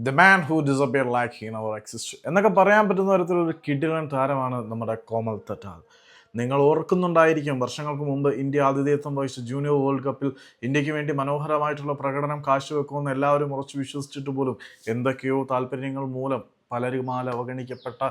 The man who disappear like he never exist എന്നൊക്കെ പറയാൻ പറ്റുന്ന തരത്തിലൊരു കിടിലൻ താരമാണ് നമ്മുടെ കോമൽ തട്ടാൽ നിങ്ങൾ ഓർക്കുന്നുണ്ടായിരിക്കും വർഷങ്ങൾക്ക് മുമ്പ് ഇന്ത്യ ആതിഥേയത്വം വഹിച്ച ജൂനിയർ വേൾഡ് കപ്പിൽ ഇന്ത്യയ്ക്ക് വേണ്ടി മനോഹരമായിട്ടുള്ള പ്രകടനം കാഴ്ചവെക്കുമെന്ന് എല്ലാവരും ഉറച്ചു വിശ്വസിച്ചിട്ട് പോലും എന്തൊക്കെയോ താല്പര്യങ്ങൾ മൂലം പലരുമാൽ അവഗണിക്കപ്പെട്ട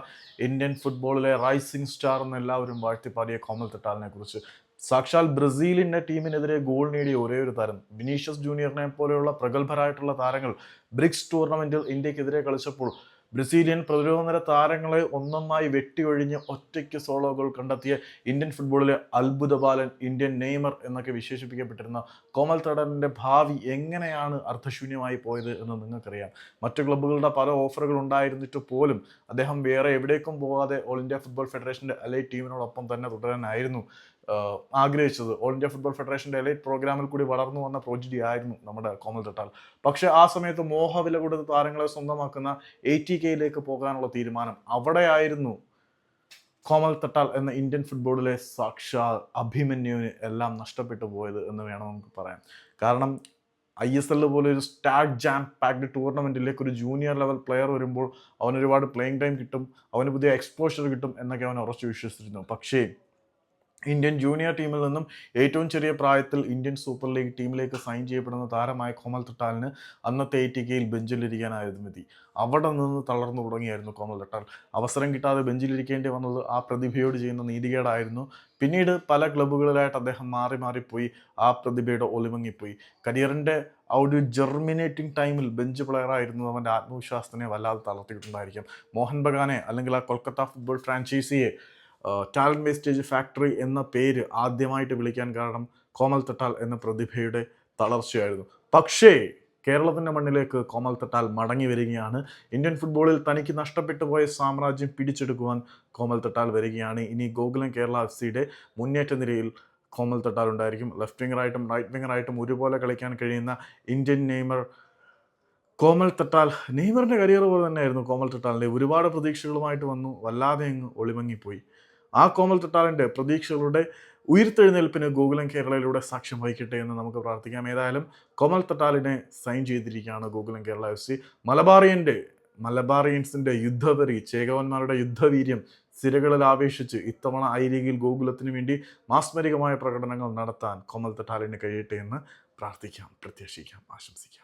ഇന്ത്യൻ ഫുട്ബോളിലെ റൈസിംഗ് സ്റ്റാർ എന്ന് എല്ലാവരും വാഴ്ത്തിപ്പാടിയ കോമൽ തെട്ടാലിനെ കുറിച്ച് സാക്ഷാൽ ബ്രസീലിന്റെ ടീമിനെതിരെ ഗോൾ നേടിയ ഒരേ ഒരു താരം വിനീഷ്യസ് ജൂനിയറിനെ പോലെയുള്ള പ്രഗത്ഭരായിട്ടുള്ള താരങ്ങൾ ബ്രിക്സ് ടൂർണമെന്റിൽ ഇന്ത്യക്കെതിരെ കളിച്ചപ്പോൾ ബ്രസീലിയൻ പ്രതിരോധ നിര താരങ്ങളെ ഒന്നൊന്നായി വെട്ടിയൊഴിഞ്ഞ് ഒറ്റയ്ക്ക് സോളോ ഗോൾ കണ്ടെത്തിയ ഇന്ത്യൻ ഫുട്ബോളിലെ അത്ഭുത ബാലൻ ഇന്ത്യൻ നെയ്മർ എന്നൊക്കെ വിശേഷിപ്പിക്കപ്പെട്ടിരുന്ന കോമൽ തടറിന്റെ ഭാവി എങ്ങനെയാണ് അർത്ഥശൂന്യമായി പോയത് എന്ന് നിങ്ങൾക്കറിയാം. മറ്റു ക്ലബ്ബുകളുടെ പല ഓഫറുകൾ ഉണ്ടായിരുന്നിട്ട് പോലും അദ്ദേഹം വേറെ എവിടേക്കും പോകാതെ ഓൾ ഇന്ത്യ ഫുട്ബോൾ ഫെഡറേഷന്റെ അലൈ ടീമിനോടൊപ്പം തന്നെ തുടരാനായിരുന്നു ആഗ്രഹിച്ചത്. ഓൾ ഇന്ത്യ ഫുട്ബോൾ ഫെഡറേഷന്റെ എലൈറ്റ് പ്രോഗ്രാമിൽ കൂടി വളർന്നു വന്ന പ്രോജക്റ്റ് ആയിരുന്നു നമ്മുടെ കോമൽ തട്ടാൽ പക്ഷേ ആ സമയത്ത് മോഹവില കൊടുത്ത് താരങ്ങളെ സ്വന്തമാക്കുന്ന എ ടി കെയിലേക്ക് പോകാനുള്ള തീരുമാനം അവിടെയായിരുന്നു കോമൽ തട്ടാൽ എന്ന ഇന്ത്യൻ ഫുട്ബോളിലെ സാക്ഷാൽ അഭിമന്യുവിന് എല്ലാം നഷ്ടപ്പെട്ടു പോയത് എന്ന് വേണം നമുക്ക് പറയാം കാരണം ഐ എസ് എല്ലിൽ പോലെ ഒരു സ്റ്റാഗ് ജാം പാക്ഡ് ടൂർണമെന്റിലേക്ക് ഒരു ജൂനിയർ ലെവൽ പ്ലെയർ വരുമ്പോൾ അവന് ഒരുപാട് പ്ലേയിങ് ടൈം കിട്ടും അവന് പുതിയ എക്സ്പോഷർ കിട്ടും എന്നൊക്കെ അവൻ ഉറച്ചു വിശ്വസിച്ചിരുന്നു. പക്ഷേ ഇന്ത്യൻ ജൂനിയർ ടീമിൽ നിന്നും ഏറ്റവും ചെറിയ പ്രായത്തിൽ ഇന്ത്യൻ സൂപ്പർ ലീഗ് ടീമിലേക്ക് സൈൻ ചെയ്യപ്പെടുന്ന താരമായ കോമൽ തട്ടാലിന് അന്നത്തെ എ ടി കെയിൽ ബെഞ്ചിലിരിക്കാനായിരുന്നു മതി അവിടെ നിന്ന് തളർന്നു തുടങ്ങിയായിരുന്നു കോമൽ തട്ടാൽ. അവസരം കിട്ടാതെ ബെഞ്ചിലിരിക്കേണ്ടി വന്നത് ആ പ്രതിഭയോട് ചെയ്യുന്ന നീതികേടായിരുന്നു. പിന്നീട് പല ക്ലബ്ബുകളിലായിട്ട് അദ്ദേഹം മാറി മാറിപ്പോയി ആ പ്രതിഭയുടെ ഒളിമങ്ങിപ്പോയി. കരിയറിന്റെ ആ ഒരു ജെർമിനേറ്റിംഗ് ടൈമിൽ ബെഞ്ച് പ്ലെയർ ആയിരുന്നു അവന്റെ ആത്മവിശ്വാസത്തിനെ വല്ലാതെ തളർത്തിയിട്ടുണ്ടായിരിക്കും. മോഹൻ ബഗാനെ അല്ലെങ്കിൽ ആ കൊൽക്കത്ത ഫുട്ബോൾ ഫ്രാഞ്ചൈസിയെ ടാലന്റ് വേസ്റ്റേജ് ഫാക്ടറി എന്ന പേര് ആദ്യമായിട്ട് വിളിക്കാൻ കാരണം കോമൽ തട്ടാൽ എന്ന പ്രതിഭയുടെ തളർച്ചയായിരുന്നു. പക്ഷേ കേരളത്തിന്റെ മണ്ണിലേക്ക് കോമൽ തട്ടാൽ മടങ്ങി വരികയാണ്. ഇന്ത്യൻ ഫുട്ബോളിൽ തനിക്ക് നഷ്ടപ്പെട്ടു പോയ സാമ്രാജ്യം പിടിച്ചെടുക്കുവാൻ കോമൽ തട്ടാൽ വരികയാണ്. ഇനി ഗോകുലം കേരള എഫ് സിയുടെ മുന്നേറ്റ നിരയിൽ കോമൽ തട്ടാൽ ഉണ്ടായിരിക്കും. ലെഫ്റ്റ് വിങ്ങറായിട്ടും റൈറ്റ് വിങ്ങറായിട്ടും ഒരുപോലെ കളിക്കാൻ കഴിയുന്ന ഇന്ത്യൻ നെയ്മർ കോമൽ തട്ടാൽ. നെയ്മറിന്റെ കരിയർ പോലെ തന്നെയായിരുന്നു കോമൽ തട്ടാലിന്റെ ഒരുപാട് പ്രതീക്ഷകളുമായിട്ട് വന്നു. വല്ലാതെ അങ്ങ് ഒളിമങ്ങിപ്പോയി. ആ കോമൽ തൊട്ടാലിന്റെ പ്രതീക്ഷകളുടെ ഉയർത്തെഴുന്നേൽപ്പിന് ഗൂഗിളും കേരളയിലൂടെ സാക്ഷ്യം വഹിക്കട്ടെ എന്ന് നമുക്ക് പ്രാർത്ഥിക്കാം. ഏതായാലും കോമൽ തട്ടാലിനെ സൈൻ ചെയ്തിരിക്കുകയാണ് ഗൂഗിളും കേരള എഫ് സി. മലബാറിയന്റെ മലബാറിയൻസിന്റെ യുദ്ധവെറി ചേകവന്മാരുടെ യുദ്ധവീര്യം സിരകളിൽ ആവേശിച്ച് ഇത്തവണ ഐ ലീഗിൽ ഗോകുലത്തിന് വേണ്ടി മാസ്മരികമായ പ്രകടനങ്ങൾ നടത്താൻ കോമൽ തട്ടാലിന് കഴിയട്ടെ എന്ന് പ്രാർത്ഥിക്കാം പ്രത്യാശിക്കാം ആശംസിക്കാം.